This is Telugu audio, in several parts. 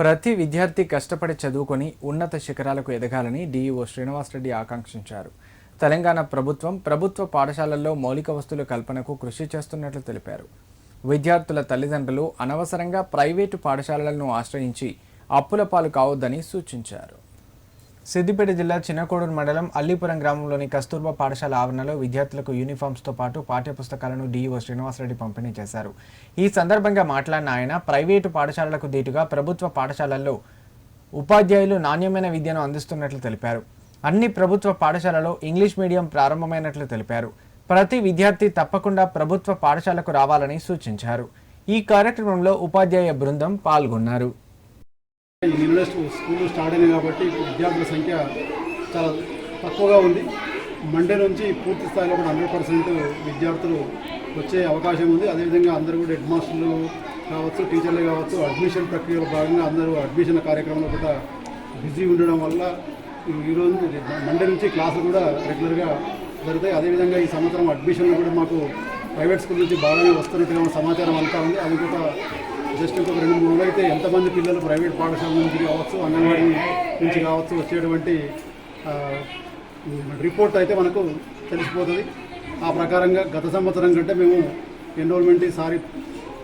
ప్రతి విద్యార్థి కష్టపడి చదువుకొని ఉన్నత శిఖరాలకు ఎదగాలని డీఈఓ శ్రీనివాసరెడ్డి ఆకాంక్షించారు. తెలంగాణ ప్రభుత్వం ప్రభుత్వ పాఠశాలల్లో మౌలిక వస్తువుల కల్పనకు కృషి చేస్తున్నట్లు తెలిపారు. విద్యార్థుల తల్లిదండ్రులు అనవసరంగా ప్రైవేటు పాఠశాలలను ఆశ్రయించి అప్పుల పాలు కావద్దని సూచించారు. సిద్దిపేట జిల్లా చిన్నకోడూరు మండలం అల్లీపురం గ్రామంలోని కస్తూర్బా పాఠశాల ఆవరణలో విద్యార్థులకు యూనిఫామ్స్తో పాటు పాఠ్యపుస్తకాలను డీఈఓ శ్రీనివాసరెడ్డి పంపిణీ చేశారు. ఈ సందర్భంగా మాట్లాడిన ఆయన ప్రైవేటు పాఠశాలలకు దీటుగా ప్రభుత్వ పాఠశాలల్లో ఉపాధ్యాయులు నాణ్యమైన విద్యను అందిస్తున్నట్లు తెలిపారు. అన్ని ప్రభుత్వ పాఠశాలలో ఇంగ్లీష్ మీడియం ప్రారంభమైనట్లు తెలిపారు. ప్రతి విద్యార్థి తప్పకుండా ప్రభుత్వ పాఠశాలకు రావాలని సూచించారు. ఈ కార్యక్రమంలో ఉపాధ్యాయ బృందం పాల్గొన్నారు. నిన్న స్కూల్ స్టార్ట్ అయినాయి కాబట్టి విద్యార్థుల సంఖ్య చాలా తక్కువగా ఉంది. మండే నుంచి పూర్తి స్థాయిలో కూడా హండ్రెడ్ పర్సెంట్ విద్యార్థులు వచ్చే అవకాశం ఉంది. అదేవిధంగా అందరూ కూడా హెడ్ మాస్టర్లు కావచ్చు టీచర్లు కావచ్చు అడ్మిషన్ ప్రక్రియలో భాగంగా అందరూ అడ్మిషన్ కార్యక్రమంలో కూడా బిజీ ఉండడం వల్ల ఈ- ఈరోజు మండే నుంచి క్లాసులు కూడా రెగ్యులర్గా జరుగుతాయి. అదేవిధంగా ఈ సంవత్సరం అడ్మిషన్లు కూడా మాకు ప్రైవేట్ స్కూల్ నుంచి బాగానే వస్తున్నట్టుగా సమాచారం అంతా ఉంది. అది కూడా జస్ట్ ఇంకొక రెండు మూడు అయితే ఎంతమంది పిల్లలు ప్రైవేట్ పాఠశాల నుంచి కావచ్చు అంగన్వాడీ నుంచి కావచ్చు వచ్చేటువంటి రిపోర్ట్ అయితే మనకు తెలిసిపోతుంది. ఆ ప్రకారంగా గత సంవత్సరం కంటే మేము ఎన్రోల్మెంట్ ఈసారి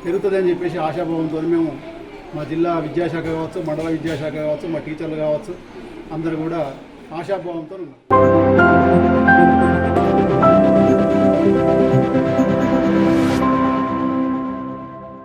పెరుగుతుంది అని చెప్పేసి ఆశాభావంతో మేము మా జిల్లా విద్యాశాఖ కావచ్చు మండల విద్యాశాఖ కావచ్చు మా టీచర్లు కావచ్చు అందరూ కూడా ఆశాభావంతో ఉన్నారు.